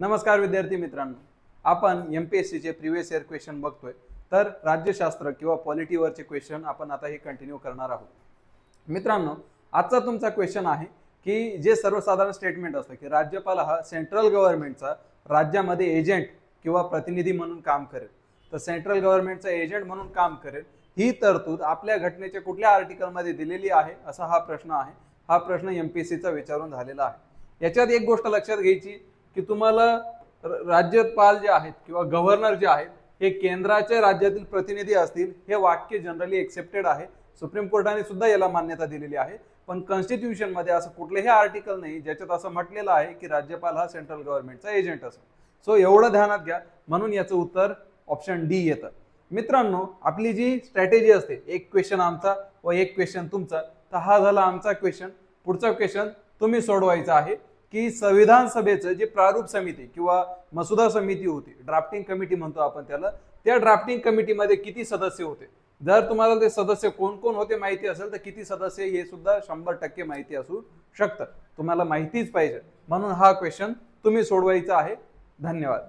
नमस्कार विद्यार्थी मित्रांनो. आपण एम पी एस सीचे प्रिव्हियस इयर क्वेश्चन बघतोय. तर राज्यशास्त्र किंवा पॉलिटीवरचे क्वेश्चन आपण आता हे कंटिन्यू करणार आहोत. मित्रांनो आजचा तुमचा क्वेश्चन आहे की जे सर्वसाधारण स्टेटमेंट असतं की राज्यपाल हा सेंट्रल गव्हर्नमेंटचा राज्यामध्ये एजंट किंवा प्रतिनिधी म्हणून काम करेल. तर सेंट्रल गव्हर्नमेंटचा एजंट म्हणून काम करेल ही तरतूद आपल्या घटनेच्या कुठल्या आर्टिकलमध्ये दिलेली आहे असा हा प्रश्न आहे. हा प्रश्न एम पी एस सीचा विचारून झालेला आहे. याच्यात एक गोष्ट लक्षात घ्यायची की तुम्हाला राज्यपाल जे आहेत किंवा गव्हर्नर जे आहेत हे केंद्राच्या राज्यातील प्रतिनिधी असतील हे वाक्य जनरली एक्सेप्टेड आहे. सुप्रीम कोर्टाने सुद्धा याला मान्यता दिलेली आहे. पण कॉन्स्टिट्यूशनमध्ये असं कुठलेही आर्टिकल नाही ज्याच्यात असं म्हटलेलं आहे की राज्यपाल हा सेंट्रल गव्हर्नमेंटचा एजंट असो सो एवढं ध्यानात घ्या. म्हणून याचं उत्तर ऑप्शन डी येतं. मित्रांनो आपली जी स्ट्रॅटेजी असते एक क्वेश्चन आमचा व एक क्वेश्चन तुमचा तर हा झाला आमचा क्वेश्चन पुढचा क्वेश्चन तुम्ही सोडवायचा आहे. की संविधान सभेचं जे प्रारूप समिती किंवा मसुदा समिती होती ड्राफ्टिंग कमिटी म्हणतो आपण त्याला त्या ड्राफ्टिंग कमिटीमध्ये किती सदस्य होते? जर तुम्हाला ते सदस्य कोण कोण होते माहिती असेल तर किती सदस्य हे सुद्धा शंभर टक्के माहिती असू शकतं. तुम्हाला माहितीच पाहिजे. म्हणून हा क्वेश्चन तुम्ही सोडवायचा आहे. धन्यवाद.